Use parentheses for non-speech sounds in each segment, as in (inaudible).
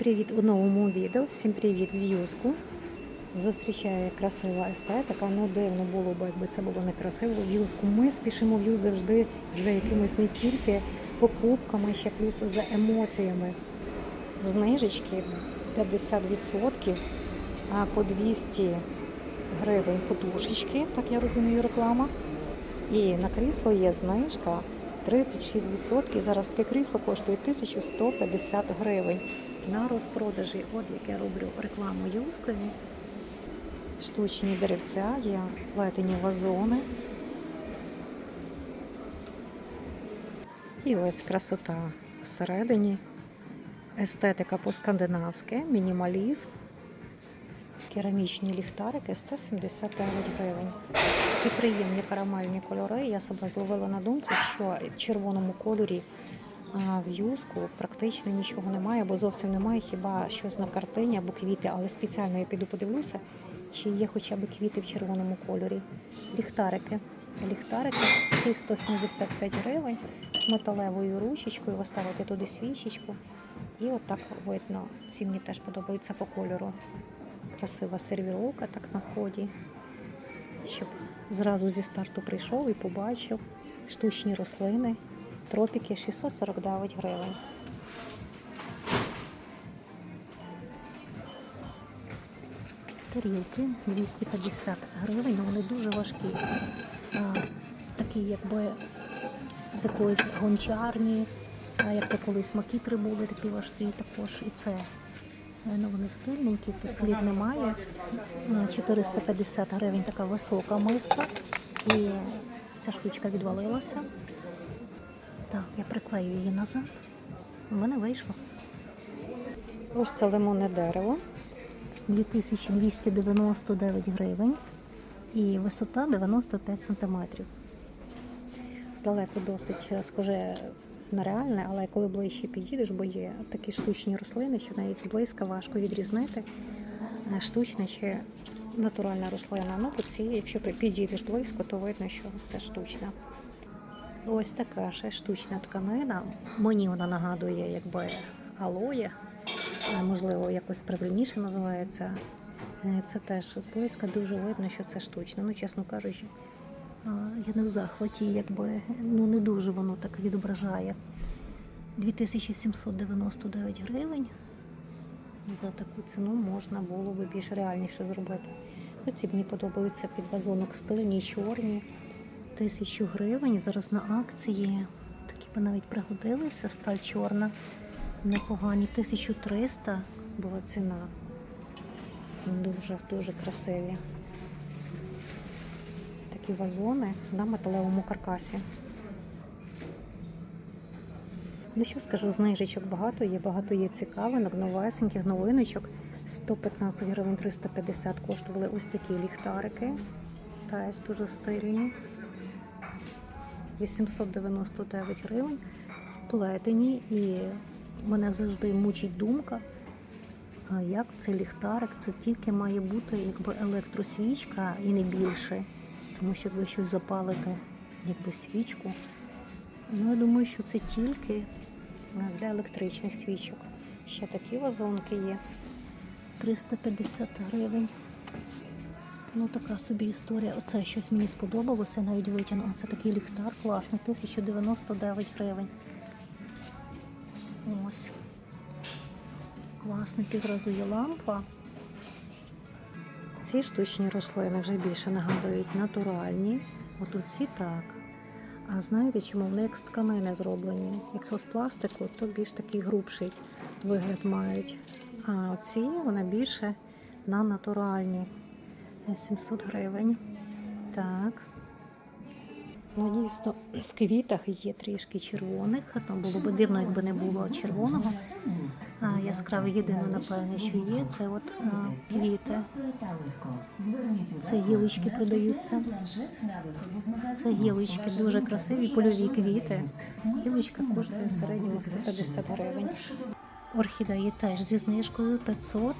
привіт у новому відео. Всім привіт з Юску. Зустрічає красива естетика. Ну дивно було б, якби це було некрасиво в Юску. Ми спішимо в Юз завжди за якимись не тільки покупками, ще плюс за емоціями. Знижечки 50%, а по 200 гривень подушечки, так я розумію, реклама. І на крісло є знижка 36%. Зараз таке крісло коштує 1150 гривень на розпродажі. От як я роблю рекламу юскові. Штучні деревця, є плетені вазони. І ось красота всередині. Естетика по-скандинавськи, мінімалізм. Керамічні ліхтарики 179 гривень. І приємні карамельні кольори. Я себе зловила на думці, що в червоному кольорі в юску практично нічого немає, бо зовсім немає хіба щось на картині або квіти, але спеціально я піду подивлюся, чи є хоча б квіти в червоному кольорі. Ліхтарики. Ліхтарики ці 175 гривень з металевою ручечкою. Ви ставите туди свічечку. І отак видно. Ці мені теж подобаються по кольору. Красива сервіровка так на вході, щоб зразу зі старту прийшов і побачив штучні рослини. Тропіки 649 гривень. Тарілки 250 гривень, але вони дуже важкі. А, такі, якби з якоїсь гончарні, а як то колись макітри були такі важкі, також і це. Е, Ну, вони стильненькі, тут слів немає. Е, 450 гривень така висока миска. І ця штучка відвалилася. Так, я приклею її назад. У мене вийшло. Ось це лимонне дерево. 2299 гривень. І висота 95 сантиметрів. Здалеку досить е, схоже на реальне, але коли ближче підійдеш, бо є такі штучні рослини, що навіть зблизька важко відрізнити, е, штучна чи натуральна рослина. Ну, по цій, якщо при- підійдеш близько, то видно, що це штучна. Ось така ще штучна тканина. Мені вона нагадує, якби алоє, е, можливо, якось правильніше називається. Е, Це теж зблизька дуже видно, що це штучно. Ну, чесно кажучи, я не в захваті, якби ну не дуже воно так відображає. 2799 гривень. За таку ціну можна було би більш реальніше зробити. Оці мені подобаються під вазонок стильні, чорні. Тисячу гривень. Зараз на акції. Такі би навіть пригодилися. Сталь чорна. Непогані. 1300 була ціна. Дуже дуже красиві. Такі вазони на металевому каркасі. Ну що скажу, знижечок багато є, багато є цікавинок, новесеньких новиночок. 115 гривень 350 коштували ось такі ліхтарики. Теж дуже стильні. 899 гривень. Плетені. І мене завжди мучить думка, як цей ліхтарик, це тільки має бути якби електросвічка і не більше. Тому що ви щось запалите, якби свічку. Ну, я думаю, що це тільки е, для електричних свічок. Ще такі вазонки є. 350 гривень. Ну, така собі історія. Оце щось мені сподобалося, навіть витягну. А це такий ліхтар класний, 1099 гривень. Ось. Класненький зразу є лампа. Ці штучні рослини вже більше нагадують натуральні. От ці так. А знаєте, чому вони як з тканини зроблені? Якщо з пластику, то більш такий грубший вигляд мають. А ці вони більше на натуральні. 700 гривень. Так. Ну, дійсно, в квітах є трішки червоних. Ну, було б дивно, якби не було червоного. А, яскраве єдине, напевне, що є, це от а, квіти. Це гілочки продаються. Це гілочки дуже красиві, польові квіти. Гілочка коштує в середньому 150 гривень. Орхідеї теж зі знижкою 500,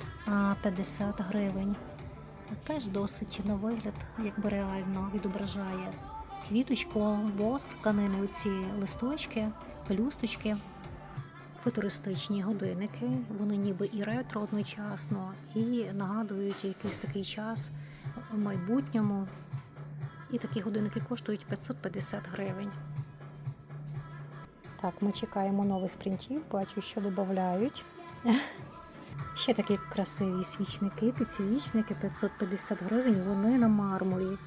50 гривень. Теж досить на вигляд, якби реально відображає квіточку, бос, тканини, оці листочки, пелюсточки. футуристичні годинники. Вони ніби і ретро одночасно, і нагадують якийсь такий час в майбутньому. І такі годинники коштують 550 гривень. Так, ми чекаємо нових принтів, бачу, що додають. Ще такі красиві свічники, підсвічники 550 гривень. Вони на мармурі.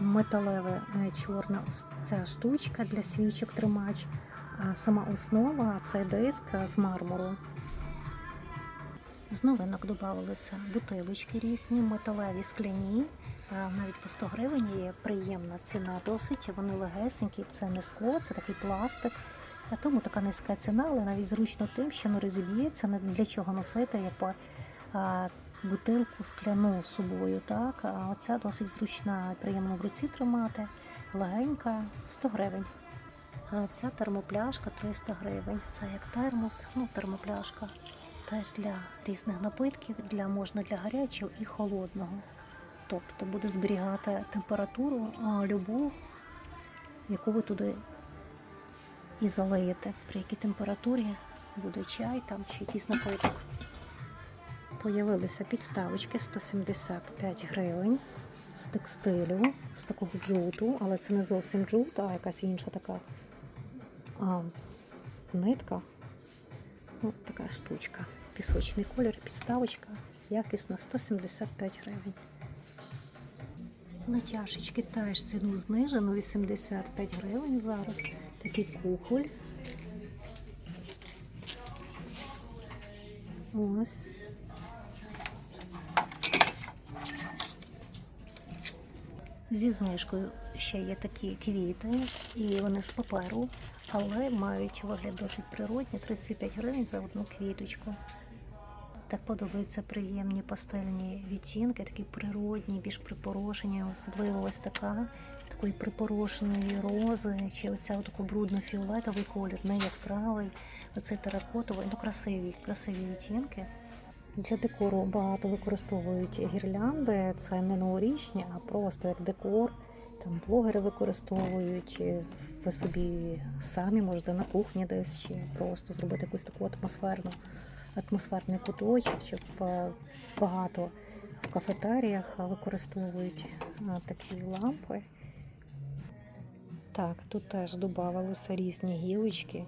Металеве е, чорна ця штучка для свічок тримач. А сама основа це диск з мармуру. З новинок додавалися бутилочки різні, металеві скляні. Навіть по 100 гривень є приємна ціна досить. Вони легесенькі, це не скло, це такий пластик. А тому така низька ціна, але навіть зручно тим, що не розіб'ється, не для чого носити, як бутилку скляну з собою. Так? А оця досить зручна, приємно в руці тримати, легенька, 100 гривень. А ця термопляшка 300 гривень. Це як термос, ну термопляшка. Теж для різних напитків, для можна для гарячого і холодного. Тобто буде зберігати температуру а, любу, яку ви туди і залиєте, при якій температурі буде чай там чи якийсь напиток. Появилися підставочки 175 гривень з текстилю, з такого джуту, але це не зовсім джут, а якась інша така а, нитка. Ну, така штучка. Пісочний колір, підставочка, якісна 175 гривень. На чашечки теж ціну знижено 85 гривень зараз. Такий кухоль. Ось. Зі знижкою ще є такі квіти, і вони з паперу, але мають вигляд досить природні 35 гривень за одну квіточку. Так подобаються приємні пастельні відтінки, такі природні, більш припорошені, особливо ось така, такої припорошеної рози, чи оця таку брудно-фіолетовий колір, не яскравий, оцей теракотовий, ну красиві, красиві відтінки. Для декору багато використовують гірлянди, це не новорічні, а просто як декор. Там блогери використовують, ви собі самі можете на кухні десь чи просто зробити якусь таку атмосферну атмосферний куточок, чи в багато в кафетеріях використовують такі лампи. Так, тут теж додавалися різні гілочки,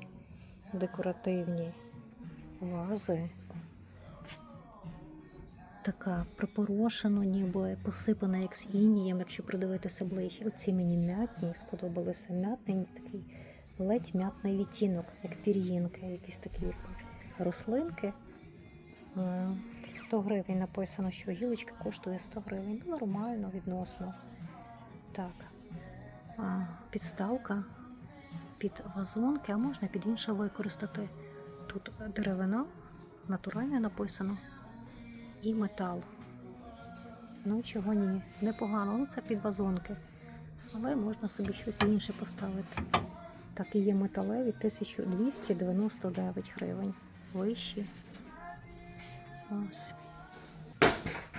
декоративні вази. Така припорошена, ніби посипана як з інієм, якщо придивитися ближче. Оці мені м'ятні сподобалися. М'ятний такий ледь м'ятний відтінок, як пір'їнки, якісь такі рослинки. Е, 100 гривень написано, що гілочка коштує 100 гривень. Ну, нормально, відносно. Так. Підставка під вазонки, а можна під інше використати. Тут деревина, натуральне написано, і метал. Ну, чого ні, непогано, ну це під вазонки. Але можна собі щось інше поставити. Так, і є металеві 1299 гривень. Вищі. Ось.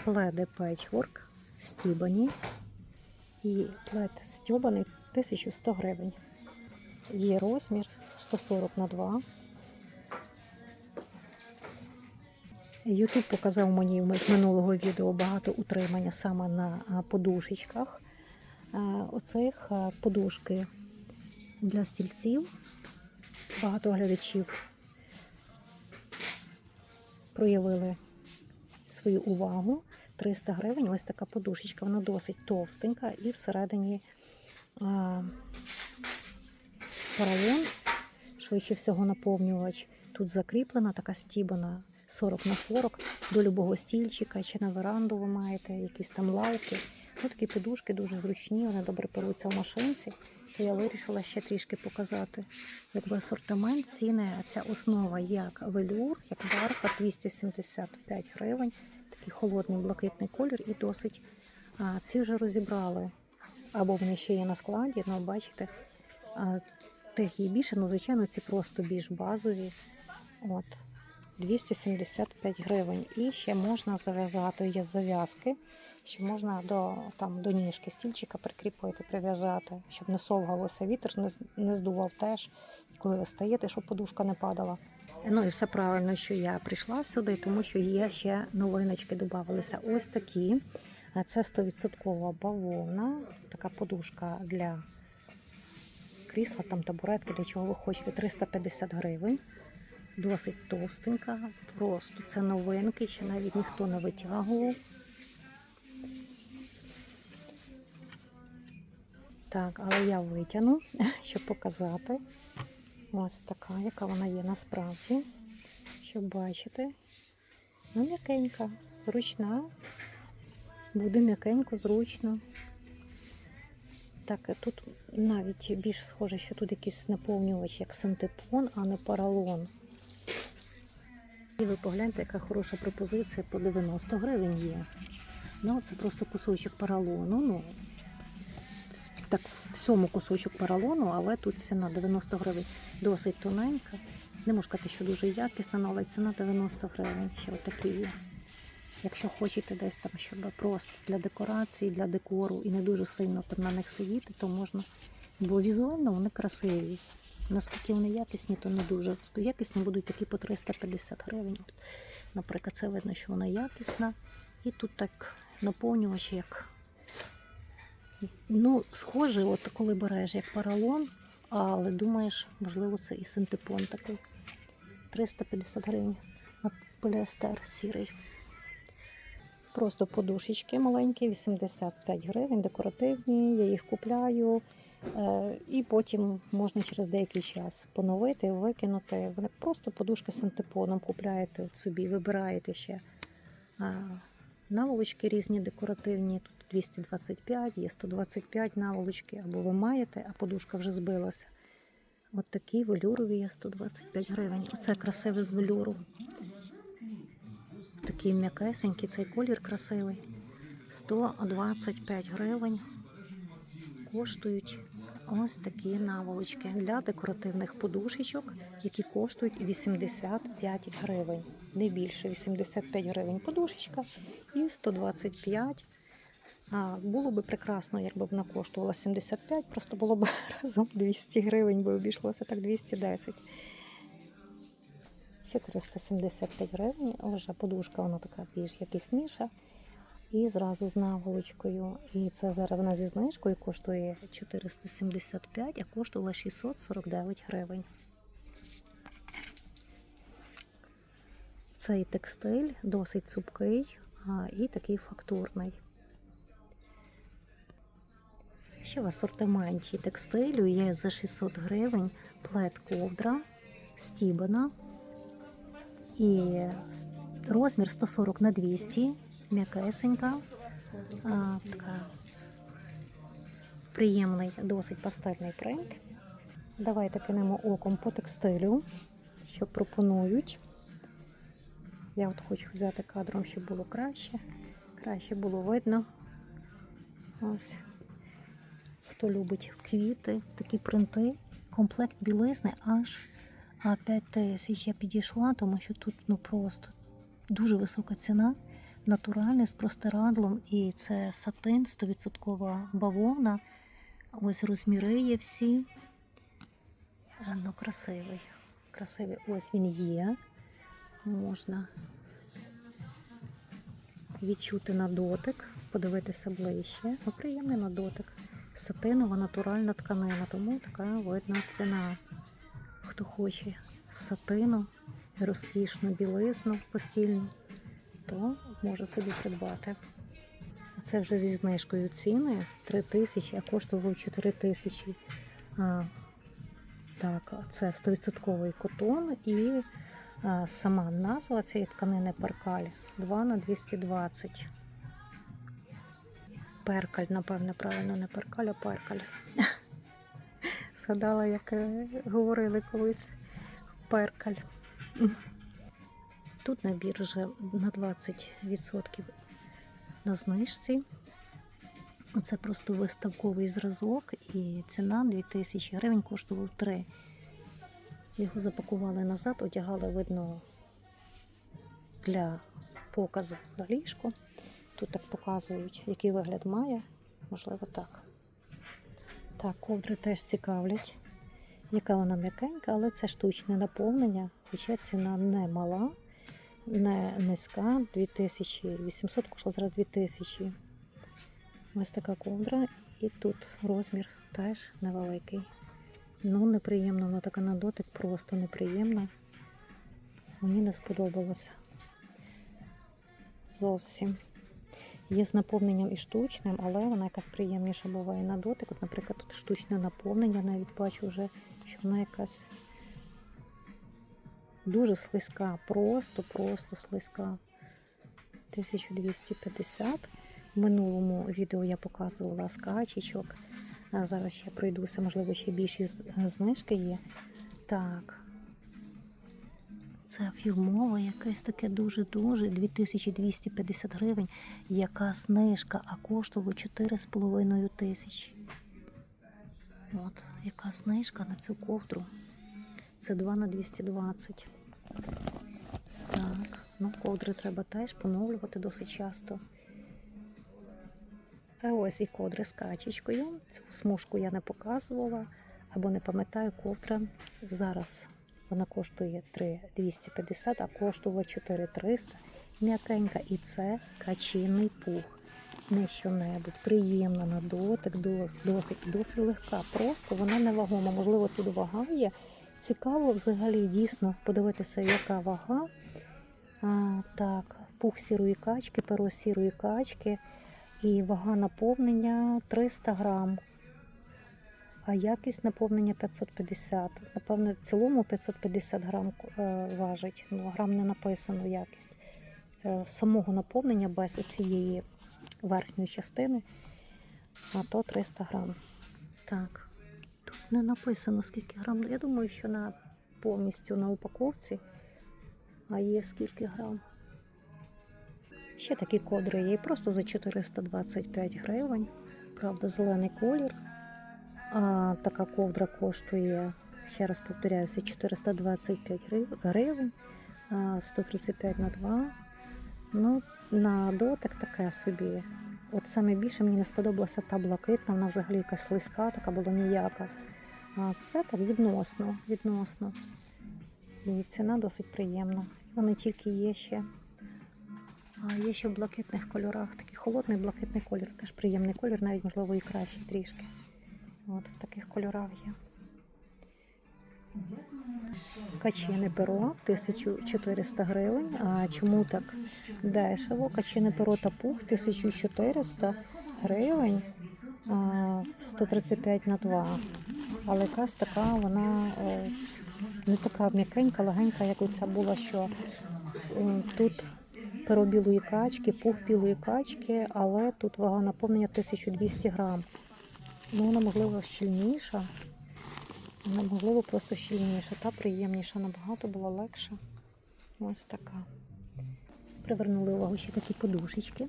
Пледи печворк, стібані. І плед стьобаний 1100 гривень. Є розмір 140 на 2. Ютуб показав мені з минулого відео багато утримання саме на подушечках. Оцих подушки для стільців. Багато глядачів проявили свою увагу. 300 гривень. Ось така подушечка, вона досить товстенька і всередині а, поролон, швидше всього наповнювач. Тут закріплена така стібана 40 на 40 до любого стільчика, чи на веранду ви маєте, якісь там лавки. Ну, такі подушки дуже зручні, вони добре перуться в машинці. То я вирішила ще трішки показати. Якби асортимент ціни, ця основа як велюр, як бархат 275 гривень. Такий холодний блакитний колір і досить. А, ці вже розібрали. Або вони ще є на складі, ну бачите, а, тих є більше, ну звичайно, ці просто більш базові. От. 275 гривень. І ще можна зав'язати, є зав'язки, що можна до там, до ніжки стільчика прикріпити, прив'язати, щоб не совгалося вітер, не, не здував теж. Коли ви стаєте, щоб подушка не падала. Ну і все правильно, що я прийшла сюди, тому що є ще новиночки додавалися. Ось такі. Це 100% бавовна, така подушка для крісла, там табуретки, для чого ви хочете, 350 гривень. Досить товстенька, просто це новинки, ще навіть ніхто не витягував. Так, але я витягну, (laughs) щоб показати. Ось така, яка вона є насправді. Щоб бачити. Ну, м'якенька, зручна. Буде м'якенько, зручно. Так, тут навіть більш схоже, що тут якийсь наповнювач, як синтепон, а не паралон. І ви погляньте, яка хороша пропозиція по 90 гривень є. Ну, це просто кусочок паралону. Ну, так, всьому кусочок паралону, але тут ціна 90 гривень досить тоненька. Не можу сказати, що дуже якісна, але ціна 90 гривень. Ще отакі є. Якщо хочете десь там, щоб просто для декорації, для декору і не дуже сильно там на них сидіти, то можна. Бо візуально вони красиві. Наскільки вони якісні, то не дуже. Якісні будуть такі по 350 гривень. Наприклад, це видно, що вона якісна. І тут так наповнювач як. Ну, схоже, от коли береш як паралон, але думаєш, можливо, це і синтепон такий. 350 гривень на поліестер сірий. Просто подушечки маленькі, 85 гривень, декоративні, я їх купляю. Е, І потім можна через деякий час поновити, викинути. Вони просто подушки з синтепоном купляєте от собі, вибираєте ще наволочки різні декоративні. Тут 225, є 125 наволочки, або ви маєте, а подушка вже збилася. От такі велюрові є 125 гривень. Оце красиве з велюру. Такий м'якесенький, цей колір красивий. 125 гривень коштують ось такі наволочки для декоративних подушечок, які коштують 85 гривень. Не більше 85 гривень подушечка і 125. А, було би прекрасно, якби вона коштувала 75, просто було б (laughs) разом 200 гривень, би обійшлося так 210. 475 гривень, вже подушка вона така більш якісніша. І зразу з наволочкою. І це зараз вона зі знижкою коштує 475, а коштувала 649 гривень. Цей текстиль досить цупкий і такий фактурний. Ще в асортименті текстилю є за 600 гривень плед ковдра стібана і розмір 140 на 200, м'якесенька, така приємний, досить пастельний принт. Давайте кинемо оком по текстилю, що пропонують. Я от хочу взяти кадром, щоб було краще. Краще було видно. Ось. Хто любить квіти, такі принти, комплект білизни аж а 5 тисяч. Я підійшла, тому що тут ну просто дуже висока ціна, натуральний з простирадлом, і це сатин, 100% бавовна. Ось розміри є всі. Е, Ну, красивий. Красивий. Ось він є. Можна відчути на дотик, подивитися ближче. Ну, приємний на дотик. Сатинова натуральна тканина, тому така видна ціна. Хто хоче сатину, розкішну білизну постільну, то може собі придбати. Це вже зі знижкою ціни 3 тисячі, а коштував 4 тисячі. Так, це 100% котон і а, сама назва цієї тканини перкаль 2 на 220. Перкаль, напевне, правильно, не перкаль, а перкаль. (laughs) Згадала, як е, говорили колись перкаль. Тут набір вже на 20% на знижці. Це просто виставковий зразок і ціна 2000 гривень коштував 3. Його запакували назад, одягали, видно, для показу на ліжко. Тут так показують, який вигляд має, можливо, так. Так, ковдри теж цікавлять, яка вона м'якенька, але це штучне наповнення. хоча ціна не мала, не низька, 2800, коштує зараз 2000. Ось така ковдра, і тут розмір теж невеликий. Ну, неприємно, вона така на дотик, просто неприємна. Мені не сподобалося. Зовсім. Є з наповненням і штучним, але вона якась приємніша буває на дотик. От, наприклад, тут штучне наповнення, навіть бачу вже, що вона якась дуже слизька, просто-просто слизька. 1250. В минулому відео я показувала скачечок. А зараз ще пройдуся, можливо, ще більші знижки є. Так. Це фірмове, якесь таке дуже-дуже 2250 гривень. Яка знижка, а коштувало 4,5 тисячі. От, яка знижка на цю ковдру. Це 2 на 220. Так, ну ковдри треба теж поновлювати досить часто. А ось і ковдри з качечкою. Цю смужку я не показувала або не пам'ятаю ковдра. Зараз вона коштує 3,250, а коштувала 4,300. М'якенька. І це качиний пух. Не що-небудь. Приємна на дотик, досить, досить легка. Просто вона невагома. Можливо, тут вага є. Цікаво взагалі дійсно подивитися, яка вага. А, так, пух сірої качки, перо сірої качки. І вага наповнення 300 грам, а якість наповнення 550. Напевно, в цілому 550 грам е, важить. Ну, грам не написано якість. Е, самого наповнення без цієї верхньої частини, а то 300 грам. Так, не написано скільки грам. Я думаю, що на повністю на упаковці, а є скільки грам. Ще такі кодри є просто за 425 гривень. Правда, зелений колір. А така ковдра коштує, ще раз повторяюся, 425 гривень, 135 на 2. Ну, на дотик таке собі. От саме більше мені не сподобалася та блакитна, вона взагалі якась слизька, така була ніяка. А це так відносно, відносно. І ціна досить приємна. Вони тільки є ще. А є ще в блакитних кольорах. Такий холодний блакитний колір. Теж приємний колір, навіть можливо і кращий трішки. От в таких кольорах є. Качине перо 1400 гривень. А чому так дешево? Качине перо та пух 1400 гривень. 135 на 2. Але якась така вона е, не така м'якенька, легенька, як оця була, що тут перо білої качки, пух білої качки, але тут вага наповнення 1200 грам. Ну, вона, можливо, щільніша. Можливо, просто щільніша та приємніша, набагато була легша. Ось така. Привернули увагу ще такі подушечки.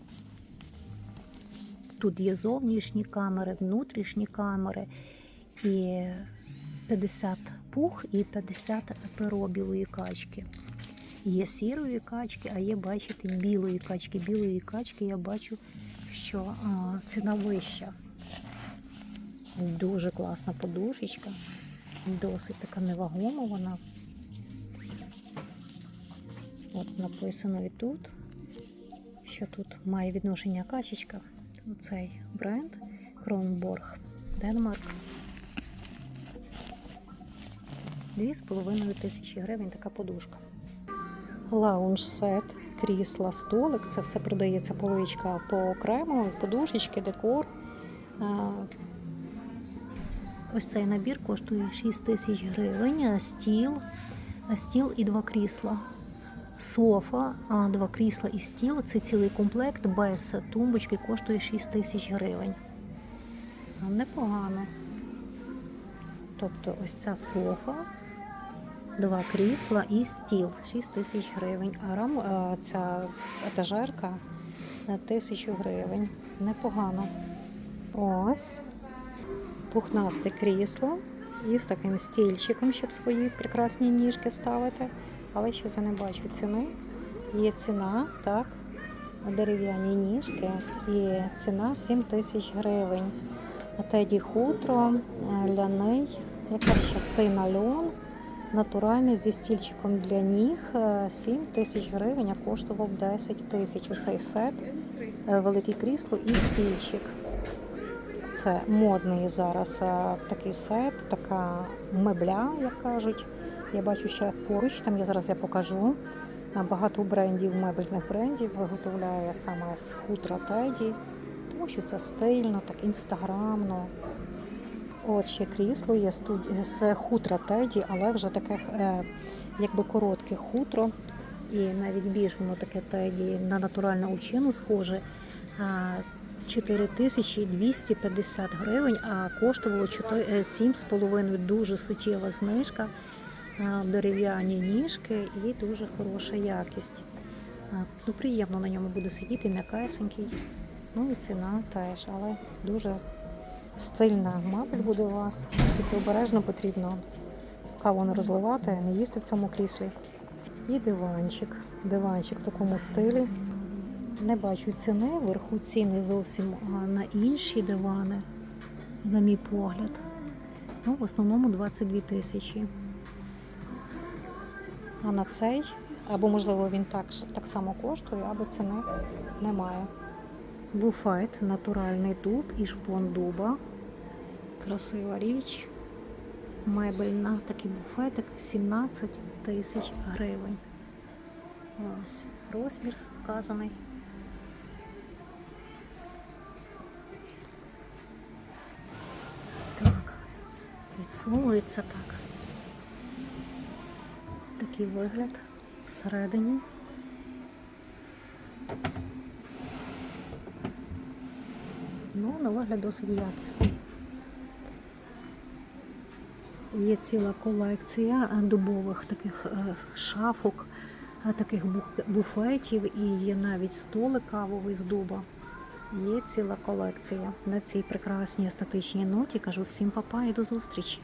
Тут є зовнішні камери, внутрішні камери і 50 пух і 50 перо білої качки. Є сірої качки, а є, бачите, білої качки. Білої качки я бачу, що а, ціна вища. Дуже класна подушечка. Досить така невагома вона. От написано і тут, що тут має відношення качечка. Цей бренд Кронборг Денмарк. 2,5 тисячі гривень така подушка. Лаунж сет, крісла, столик. Це все продається поличка по окремо, подушечки, декор. Ось цей набір коштує 6 тисяч гривень. Стіл, стіл і два крісла. Софа, два крісла і стіл це цілий комплект без тумбочки коштує 6 тисяч гривень. Непогано. Тобто ось ця софа, два крісла і стіл 6 тисяч гривень. А рам, ця етажерка на тисячу гривень. Непогано. Ось пухнасте крісло із таким стільчиком, щоб свої прекрасні ніжки ставити. Але ще я не бачу ціни. Є ціна, так, дерев'яні ніжки, і ціна 7 тисяч гривень. Теді хутро, е, ляний, якась частина льон. Натуральний зі стільчиком для ніг е, 7 тисяч гривень, а коштував 10 тисяч. Оцей сет, е, велике крісло і стільчик. Це модний зараз е, такий сет, така мебля, як кажуть. Я бачу ще поруч, там я зараз я покажу. Е, Багато брендів, мебельних брендів виготовляє саме з хутра теді, тому що це стильно, так інстаграмно. От ще крісло є з хутра теді, але вже таке е, якби коротке хутро. І навіть більш воно таке теді на натуральну овчину схоже. А, 4250 гривень, а коштувало 4 е, 7,5 дуже суттєва знижка, дерев'яні ніжки і дуже хороша якість. Ну, приємно на ньому буде сидіти, м'якесенький. Ну і ціна теж, але дуже стильна мабель буде у вас. Тільки обережно потрібно каву не розливати, не їсти в цьому кріслі. І диванчик. Диванчик в такому стилі. Не бачу ціни, вверху ціни зовсім на інші дивани, на мій погляд. Ну, в основному 22 тисячі. А на цей, або можливо він так, так само коштує, або ціни немає. Буфет, натуральний дуб і шпон дуба. Красива річ. Мебельна, такий буфетик 17 тисяч гривень. Ось розмір вказаний. Відсовується так. Такий вигляд всередині. Ну, на вигляд досить якісний. Є ціла колекція дубових таких е, шафок, е, таких буфетів і є навіть столик кавовий з дуба. Є ціла колекція. На цій прекрасній естетичній ноті кажу всім папа і до зустрічі.